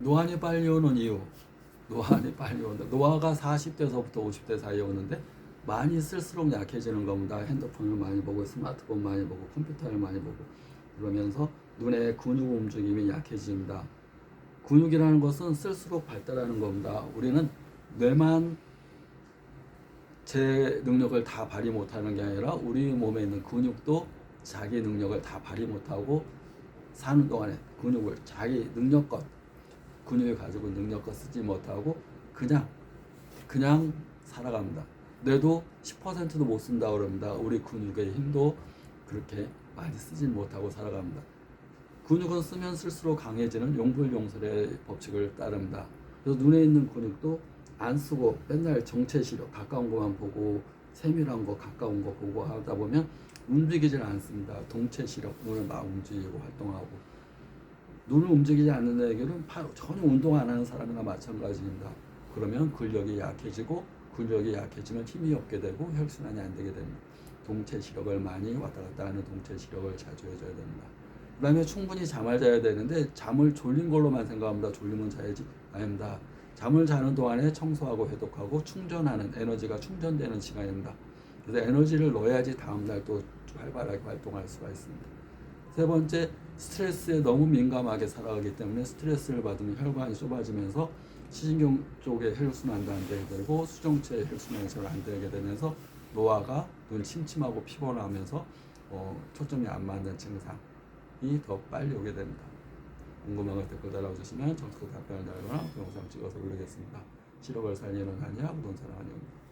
노안이 빨리 오는 이유. 노안이 빨리 온다. 노화가 40대서부터 50대 사이에 오는데 많이 쓸수록 약해지는 겁니다. 핸드폰을 많이 보고 스마트폰 많이 보고 컴퓨터를 많이 보고 그러면서 눈의 근육 움직임이 약해집니다. 근육이라는 것은 쓸수록 발달하는 겁니다. 우리는 뇌만 제 능력을 다 발휘 못하는 게 아니라 우리 몸에 있는 근육도 자기 능력을 다 발휘 못하고 사는 동안에 근육을 자기 능력껏 근육이 가지고 능력껏 쓰지 못하고 그냥 그냥 살아갑니다. 뇌도 10%도 못 쓴다 그럽니다. 우리 근육의 힘도 그렇게 많이 쓰진 못하고 살아갑니다. 근육은 쓰면 쓸수록 강해지는 용불용설의 법칙을 따릅니다. 그래서 눈에 있는 근육도 안 쓰고 맨날 정체 시력 가까운 것만 보고 세밀한 거 가까운 거 보고 하다 보면 움직이질 않습니다. 동체 시력 눈을 막 움직이고 활동하고 눈을 움직이지 않는 애에게는 바로 전혀 운동 안 하는 사람이나 마찬가지입니다. 그러면 근력이 약해지고 근력이 약해지면 힘이 없게 되고 혈순환이 안 되게 됩니다. 동체 시력을 많이 왔다 갔다 하는 동체 시력을 자주 해줘야 됩니다. 그 다음에 충분히 잠을 자야 되는데 잠을 졸린 걸로만 생각합니다. 졸리면 자야지 아닙니다. 잠을 자는 동안에 청소하고 해독하고 충전하는 에너지가 충전되는 시간입니다. 그래서 에너지를 넣어야지 다음 날 또 활발하게 활동할 수가 있습니다. 세 번째 스트레스에 너무 민감하게 살아가기 때문에 스트레스를 받으면 혈관이 좁아지면서 시신경 쪽에 혈순환도 안 되게 되고 수정체의 혈순환이 잘 안 되게 되면서 노화가 눈 침침하고 피곤하면서 어, 초점이 안 맞는 증상이 더 빨리 오게 됩니다. 궁금한 거 댓글 달아주시면 정식 답변을 달거나 동영상 찍어서 올리겠습니다. 7억을 살리는 한의학 부동산 한의입니다.